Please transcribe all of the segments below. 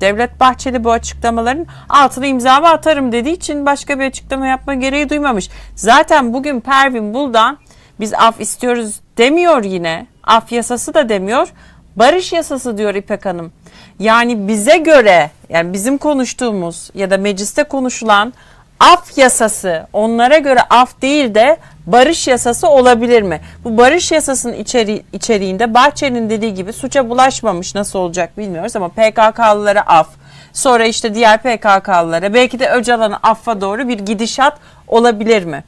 Devlet Bahçeli bu açıklamaların altına imzamı atarım dediği için başka bir açıklama yapma gereği duymamış. Zaten bugün Pervin Buldan biz af istiyoruz demiyor yine. Af yasası da demiyor. Barış yasası diyor İpek Hanım. Yani bize göre yani bizim konuştuğumuz ya da mecliste konuşulan af yasası onlara göre af değil de barış yasası olabilir mi? Bu barış yasasının içeri, içeriğinde Bahçeli'nin dediği gibi suça bulaşmamış nasıl olacak bilmiyoruz ama PKK'lılara af sonra işte diğer PKK'lılara belki de Öcalan'ı affa doğru bir gidişat olabilir mi?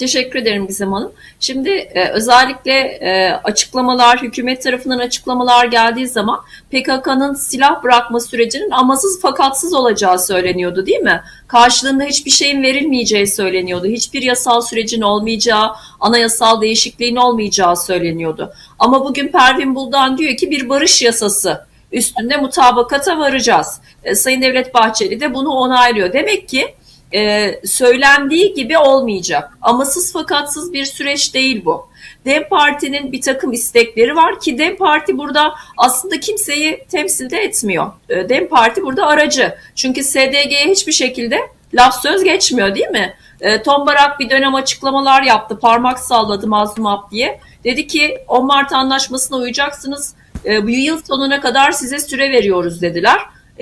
Teşekkür ederim Gizem Hanım. Şimdi e, özellikle e, açıklamalar, hükümet tarafından açıklamalar geldiği zaman PKK'nın silah bırakma sürecinin amasız fakatsız olacağı söyleniyordu değil mi? Karşılığında hiçbir şeyin verilmeyeceği söyleniyordu. Hiçbir yasal sürecin olmayacağı, anayasal değişikliğin olmayacağı söyleniyordu. Ama bugün Pervin Buldan diyor ki bir barış yasası üstünde mutabakata varacağız. E, Sayın Devlet Bahçeli de bunu onaylıyor. Demek ki e, söylendiği gibi olmayacak. Amasız fakatsız bir süreç değil bu. Dem Parti'nin bir takım istekleri var ki Dem Parti burada aslında kimseyi temsilde etmiyor. E, Dem Parti burada aracı. Çünkü SDG'ye hiçbir şekilde laf söz geçmiyor değil mi? E, Tom Barak bir dönem açıklamalar yaptı. Parmak salladı Mazlum Abdi'ye. Dedi ki 10 Mart anlaşmasına uyacaksınız. E, bu yıl sonuna kadar size süre veriyoruz dediler.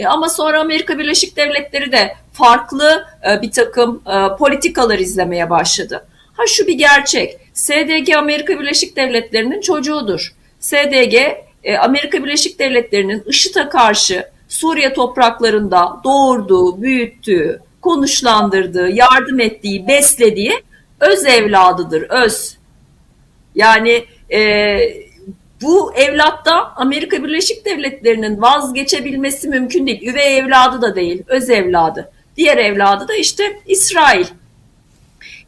Ama sonra Amerika Birleşik Devletleri de farklı e, bir takım e, politikalar izlemeye başladı. Ha şu bir gerçek. SDG Amerika Birleşik Devletleri'nin çocuğudur. SDG e, Amerika Birleşik Devletleri'nin IŞİD'e karşı Suriye topraklarında doğurduğu, büyüttüğü, konuşlandırdığı, yardım ettiği, beslediği öz evladıdır, öz. Yani e, bu evlatta Amerika Birleşik Devletleri'nin vazgeçebilmesi mümkün değil. Üvey evladı da değil, öz evladı. Diğer evladı da işte İsrail.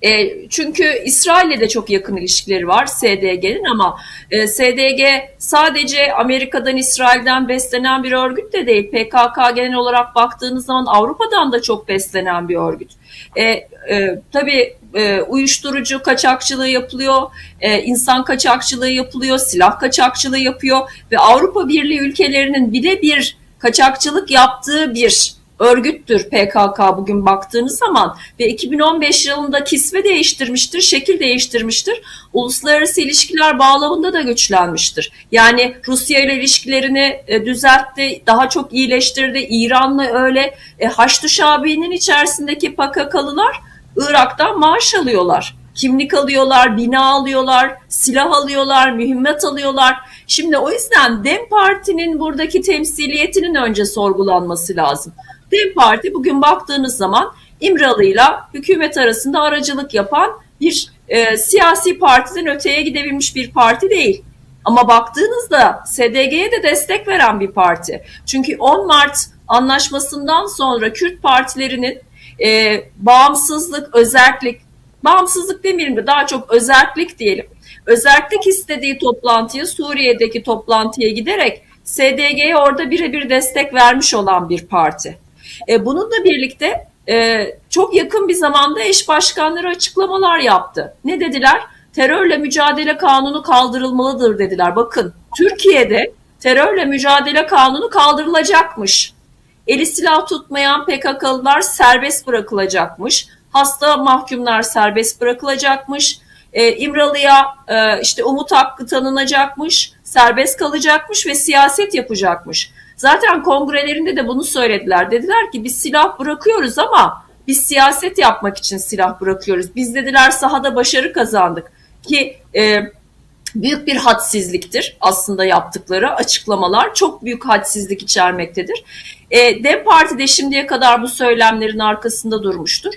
E, çünkü İsrail'le de çok yakın ilişkileri var SDG'nin ama e, SDG sadece Amerika'dan İsrail'den beslenen bir örgüt de değil. PKK genel olarak baktığınız zaman Avrupa'dan da çok beslenen bir örgüt. E, e, tabii e, uyuşturucu kaçakçılığı yapılıyor, e, insan kaçakçılığı yapılıyor, silah kaçakçılığı yapıyor ve Avrupa Birliği ülkelerinin birebir kaçakçılık yaptığı bir örgüttür PKK bugün baktığınız zaman ve 2015 yılında kisve değiştirmiştir, şekil değiştirmiştir. Uluslararası ilişkiler bağlamında da güçlenmiştir. Yani Rusya ile ilişkilerini e, düzeltti, daha çok iyileştirdi. İran'la öyle. E, Haçlı Şabi'nin içerisindeki PKK'lılar Irak'tan maaş alıyorlar. Kimlik alıyorlar, bina alıyorlar, silah alıyorlar, mühimmet alıyorlar. Şimdi o yüzden DEM Parti'nin buradaki temsiliyetinin önce sorgulanması lazım. DEM Parti bugün baktığınız zaman İmralı'yla hükümet arasında aracılık yapan bir e, siyasi partiden öteye gidebilmiş bir parti değil. Ama baktığınızda SDG'ye de destek veren bir parti. Çünkü 10 Mart anlaşmasından sonra Kürt partilerinin e, bağımsızlık, özellik, bağımsızlık demeyelim de daha çok özellik diyelim. Özellik istediği toplantıya, Suriye'deki toplantıya giderek SDG'ye orada birebir destek vermiş olan bir parti. E, bununla birlikte e, çok yakın bir zamanda eş başkanları açıklamalar yaptı. Ne dediler? Terörle mücadele kanunu kaldırılmalıdır dediler. Bakın Türkiye'de terörle mücadele kanunu kaldırılacakmış. Eli silah tutmayan PKK'lılar serbest bırakılacakmış. Hasta mahkumlar serbest bırakılacakmış. E, İmralı'ya e, işte umut hakkı tanınacakmış, serbest kalacakmış ve siyaset yapacakmış. Zaten kongrelerinde de bunu söylediler. Dediler ki biz silah bırakıyoruz ama biz siyaset yapmak için silah bırakıyoruz. Biz dediler sahada başarı kazandık ki e, büyük bir hadsizliktir aslında yaptıkları açıklamalar. Çok büyük hadsizlik içermektedir. E, Dem Parti de şimdiye kadar bu söylemlerin arkasında durmuştur.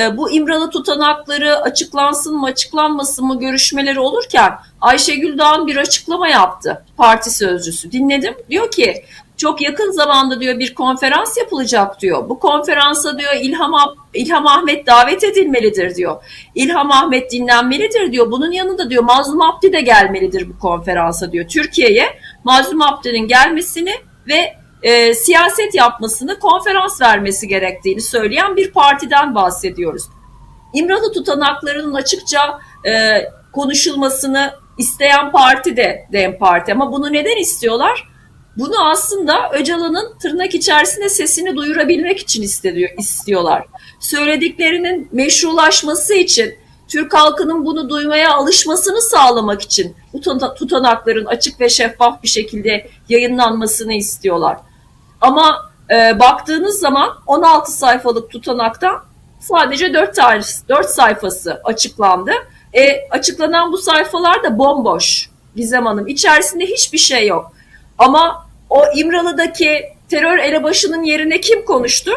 E, bu İmralı tutanakları açıklansın mı açıklanmasın mı görüşmeleri olurken Ayşegül Dağ'ın bir açıklama yaptı parti sözcüsü. Dinledim. Diyor ki çok yakın zamanda diyor bir konferans yapılacak diyor. Bu konferansa diyor İlham, İlham Ahmet davet edilmelidir diyor. İlham Ahmet dinlenmelidir diyor. Bunun yanında diyor Mazlum Abdi de gelmelidir bu konferansa diyor. Türkiye'ye Mazlum Abdi'nin gelmesini ve e, siyaset yapmasını, konferans vermesi gerektiğini söyleyen bir partiden bahsediyoruz. İmralı tutanaklarının açıkça e, konuşulmasını isteyen parti de DEM Parti ama bunu neden istiyorlar? Bunu aslında Öcalan'ın tırnak içerisinde sesini duyurabilmek için istediyor, istiyorlar. Söylediklerinin meşrulaşması için, Türk halkının bunu duymaya alışmasını sağlamak için bu tutan- tutanakların açık ve şeffaf bir şekilde yayınlanmasını istiyorlar. Ama e, baktığınız zaman 16 sayfalık tutanakta sadece 4, tane, 4 sayfası açıklandı. E, açıklanan bu sayfalar da bomboş Gizem Hanım. İçerisinde hiçbir şey yok. Ama o İmralı'daki terör elebaşının yerine kim konuştu?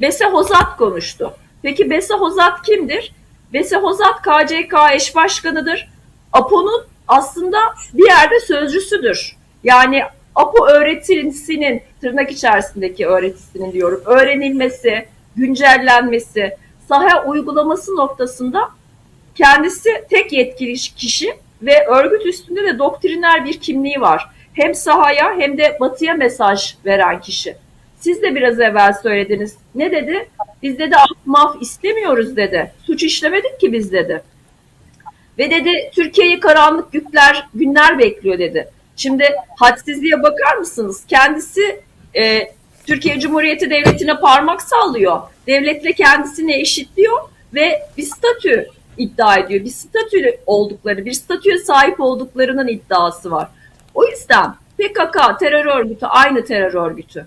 Bese Hozat konuştu. Peki Bese Hozat kimdir? Bese Hozat KCK eş başkanıdır. APO'nun aslında bir yerde sözcüsüdür. Yani APO öğretisinin tırnak içerisindeki öğretisinin diyorum öğrenilmesi, güncellenmesi, saha uygulaması noktasında kendisi tek yetkili kişi ve örgüt üstünde de doktriner bir kimliği var. Hem sahaya hem de batıya mesaj veren kişi. Siz de biraz evvel söylediniz. Ne dedi? Biz dedi af maf istemiyoruz dedi. Suç işlemedik ki biz dedi. Ve dedi Türkiye'yi karanlık günler, günler bekliyor dedi. Şimdi hadsizliğe bakar mısınız? Kendisi e, Türkiye Cumhuriyeti Devleti'ne parmak sallıyor. Devletle kendisini eşitliyor ve bir statü iddia ediyor. Bir statü oldukları, bir statüye sahip olduklarının iddiası var. O yüzden PKK terör örgütü aynı terör örgütü.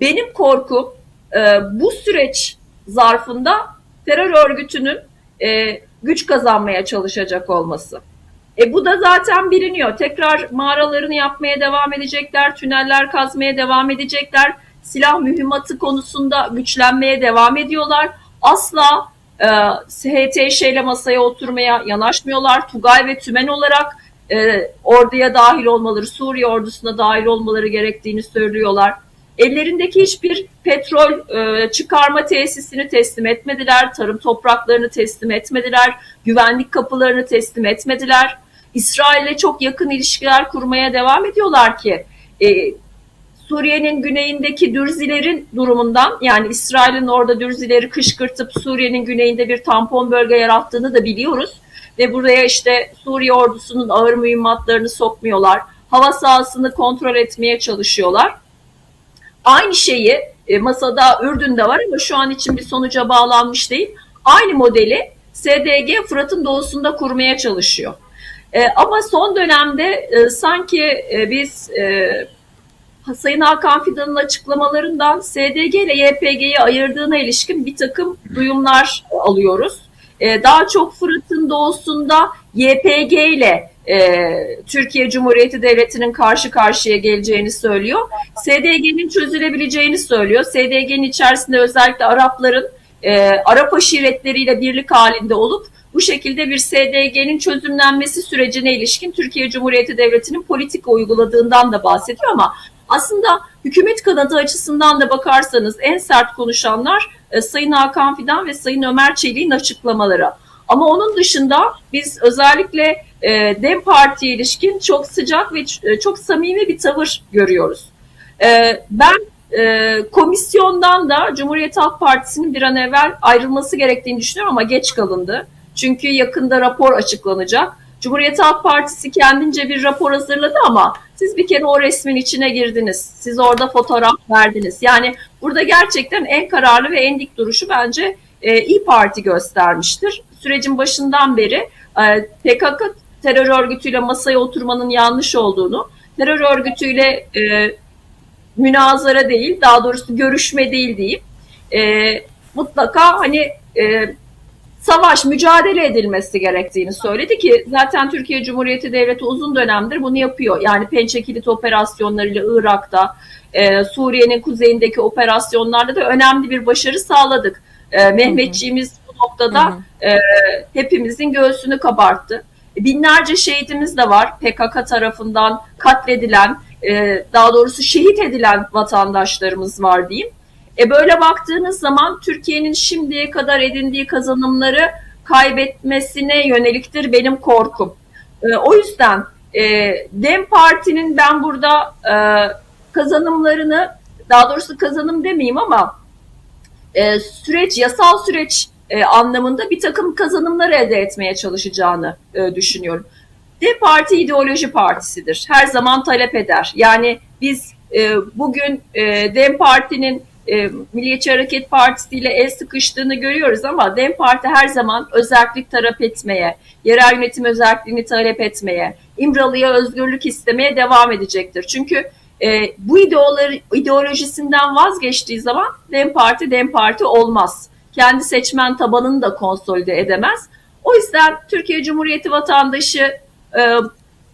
Benim korkum e, bu süreç zarfında terör örgütünün e, güç kazanmaya çalışacak olması. E bu da zaten biliniyor. Tekrar mağaralarını yapmaya devam edecekler, tüneller kazmaya devam edecekler. Silah mühimmatı konusunda güçlenmeye devam ediyorlar. Asla e, HTŞ ile masaya oturmaya yanaşmıyorlar. Tugay ve Tümen olarak e, orduya dahil olmaları, Suriye ordusuna dahil olmaları gerektiğini söylüyorlar. Ellerindeki hiçbir petrol e, çıkarma tesisini teslim etmediler, tarım topraklarını teslim etmediler, güvenlik kapılarını teslim etmediler. İsrail'le çok yakın ilişkiler kurmaya devam ediyorlar ki e, Suriye'nin güneyindeki Dürzilerin durumundan yani İsrail'in orada Dürzileri kışkırtıp Suriye'nin güneyinde bir tampon bölge yarattığını da biliyoruz. Ve buraya işte Suriye ordusunun ağır mühimmatlarını sokmuyorlar. Hava sahasını kontrol etmeye çalışıyorlar. Aynı şeyi e, masada Ürdün'de var ama şu an için bir sonuca bağlanmış değil. Aynı modeli SDG Fırat'ın doğusunda kurmaya çalışıyor. E, ama son dönemde e, sanki biz e, Sayın Hakan Fidan'ın açıklamalarından SDG ile YPG'yi ayırdığına ilişkin bir takım duyumlar alıyoruz. E, daha çok Fırat'ın doğusunda YPG ile e, Türkiye Cumhuriyeti Devleti'nin karşı karşıya geleceğini söylüyor. SDG'nin çözülebileceğini söylüyor. SDG'nin içerisinde özellikle Arapların e, Arap aşiretleriyle birlik halinde olup bu şekilde bir SDG'nin çözümlenmesi sürecine ilişkin Türkiye Cumhuriyeti Devleti'nin politika uyguladığından da bahsediyor ama aslında hükümet kanadı açısından da bakarsanız en sert konuşanlar e, Sayın Hakan Fidan ve Sayın Ömer Çelik'in açıklamaları. Ama onun dışında biz özellikle e, DEM Parti'ye ilişkin çok sıcak ve ç- çok samimi bir tavır görüyoruz. E, ben e, komisyondan da Cumhuriyet Halk Partisi'nin bir an evvel ayrılması gerektiğini düşünüyorum ama geç kalındı. Çünkü yakında rapor açıklanacak. Cumhuriyet Halk Partisi kendince bir rapor hazırladı ama siz bir kere o resmin içine girdiniz. Siz orada fotoğraf verdiniz. Yani burada gerçekten en kararlı ve en dik duruşu bence e, İyi Parti göstermiştir. Sürecin başından beri e, PKK terör örgütüyle masaya oturmanın yanlış olduğunu, terör örgütüyle e, münazara değil, daha doğrusu görüşme değil deyip e, mutlaka hani e, savaş, mücadele edilmesi gerektiğini söyledi ki zaten Türkiye Cumhuriyeti Devleti uzun dönemdir bunu yapıyor. Yani Pençe Kilit operasyonlarıyla Irak'ta, e, Suriye'nin kuzeyindeki operasyonlarda da önemli bir başarı sağladık. E, Mehmetçiğimiz bu noktada e, hepimizin göğsünü kabarttı. Binlerce şehidimiz de var PKK tarafından katledilen, e, daha doğrusu şehit edilen vatandaşlarımız var diyeyim. E böyle baktığınız zaman Türkiye'nin şimdiye kadar edindiği kazanımları kaybetmesine yöneliktir benim korkum. E, o yüzden e, Dem Parti'nin ben burada e, kazanımlarını, daha doğrusu kazanım demeyeyim ama e, süreç, yasal süreç e, anlamında bir takım kazanımlar elde etmeye çalışacağını e, düşünüyorum. Dem Parti ideoloji partisidir. Her zaman talep eder. Yani biz e, bugün e, DEM Parti'nin e, Milliyetçi Hareket Partisi ile el sıkıştığını görüyoruz ama DEM Parti her zaman özellik talep etmeye, yerel yönetim özelliğini talep etmeye, İmralı'ya özgürlük istemeye devam edecektir. Çünkü e, bu ideoloji, ideolojisinden vazgeçtiği zaman DEM Parti DEM Parti olmaz. Kendi seçmen tabanını da konsolide edemez. O yüzden Türkiye Cumhuriyeti vatandaşı e,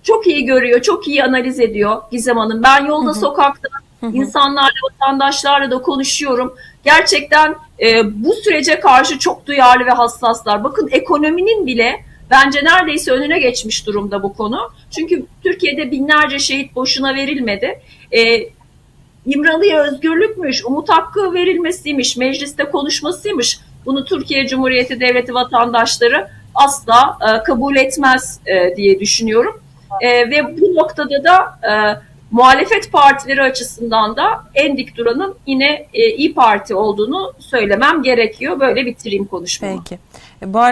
çok iyi görüyor, çok iyi analiz ediyor Gizem Hanım. Ben yolda, sokakta insanlarla, vatandaşlarla da konuşuyorum. Gerçekten e, bu sürece karşı çok duyarlı ve hassaslar. Bakın ekonominin bile bence neredeyse önüne geçmiş durumda bu konu. Çünkü Türkiye'de binlerce şehit boşuna verilmedi. E, İmralı'ya özgürlükmüş, umut hakkı verilmesiymiş, mecliste konuşmasıymış. Bunu Türkiye Cumhuriyeti Devleti vatandaşları asla e, kabul etmez e, diye düşünüyorum. E, ve bu noktada da e, muhalefet partileri açısından da en dik duranın yine e, İyi Parti olduğunu söylemem gerekiyor. Böyle bitireyim konuşmamı. Peki. E, bu